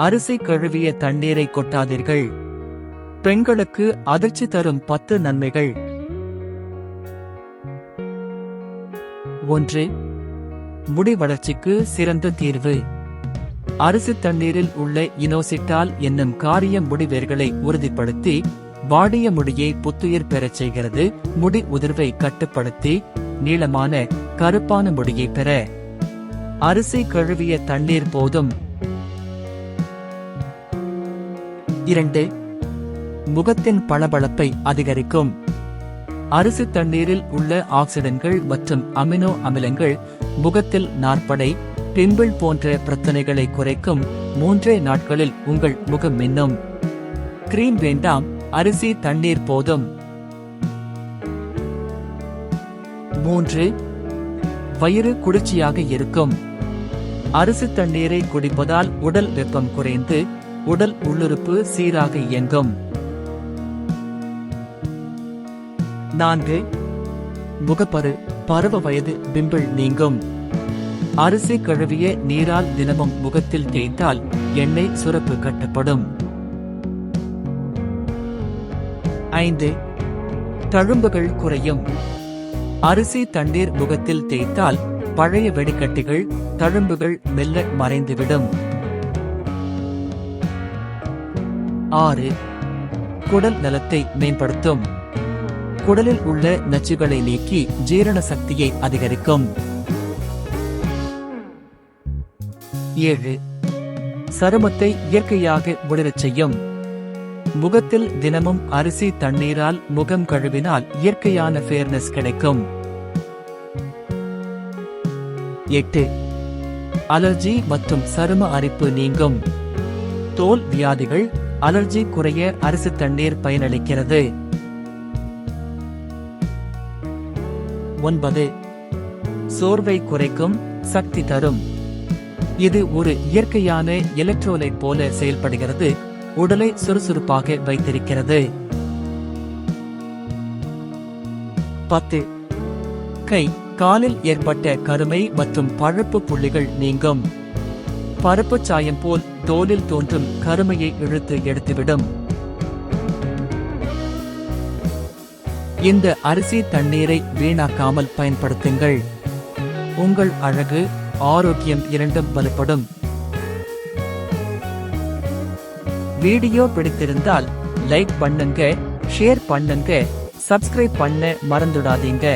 அரிசி கழுவிய தண்ணீரை கொட்டாதீர்கள். பெண்களுக்கு அதிர்ச்சி தரும் பத்து நன்மைகள். ஒன்று முடி வளர்ச்சிக்கு சிறந்த தீர்வு. அரிசி தண்ணீரில் உள்ள இனோசிட்டால் என்னும் காரிய முடிவேர்களை உறுதிப்படுத்தி வாடிய முடியை புத்துயிர் பெறச் செய்கிறது. முடி உதிர்வை கட்டுப்படுத்தி நீளமான கருப்பான முடியை பெற. அரிசி கழுவிய தண்ணீர் போதும். இரண்டு முகத்தின் பளபளப்பை அதிகரிக்கும். அரிசி தண்ணீரில் உள்ள ஆக்சிடன்கள் மற்றும் அமினோ அமிலங்கள் முகத்தில் நாற்படை பிம்பிள் போன்ற பிரச்சனைகளை குறைக்கும் மூன்றே நாட்களில் உங்கள் முகம் மின்னும். கிரீம் வேண்டாம் அரிசி தண்ணீர் போதும். மூன்று வயிறு குளிர்ச்சியாக இருக்கும். அரிசி தண்ணீரை குடிப்பதால் உடல் வெப்பம் குறைந்து உடல் உள்ளுறுப்பு சீராக இயங்கும். நான்கு முகப்பரு பருவ வயது பிம்பிள் நீங்கும். அரிசி கழுவிய நீரால் தினமும் முகத்தில் தேய்த்தால் எண்ணெய் சுரப்பு கட்டப்படும். ஐந்து தழும்புகள் குறையும். அரிசி தண்ணீர் முகத்தில் தேய்த்தால் பழைய வெடிக்கட்டிகள் தழும்புகள் மெல்ல மறைந்துவிடும். ஆறு. குடல் நலத்தை மேம்படுத்தும். குடலில் உள்ள நச்சுகளை நீக்கி ஜீரண சக்தியை அதிகரிக்கும். ஏழு. சருமத்தை இயற்கையாக ஒளிரச் செய்யும். முகத்தில் தினமும் அரிசி தண்ணீரால் முகம் கழுவினால் இயற்கையான ஃபேர்னஸ் கிடைக்கும். எட்டு. அலர்ஜி மற்றும் சரும அரிப்பு நீங்கும். தோல் வியாதிகள் அலர்ஜி குறைய அரிசி தண்ணீர் பயனளிக்கிறது. ஒன்பது சோர்வை குறைக்கும் சக்தி தரும். இது ஒரு இயற்கையான எலக்ட்ரோலைட் போல செயல்படுகிறது. உடலை சுறுசுறுப்பாக வைத்திருக்கிறது. பத்து கை காலில் ஏற்பட்ட கருமை மற்றும் பழுப்பு புள்ளிகள் நீங்கும். பருப்பு சாயம் போல் தோலில் தோன்றும் கருமையை இழுத்து எடுத்துவிடும். இந்த அரிசி தண்ணீரை வீணாக்காமல் பயன்படுத்துங்கள். உங்கள் அழகு ஆரோக்கியம் இரண்டும் வலுப்படும். வீடியோ பிடித்திருந்தால் லைக் பண்ணுங்க ஷேர் பண்ணுங்க சப்ஸ்கிரைப் பண்ண மறந்துடாதீங்க.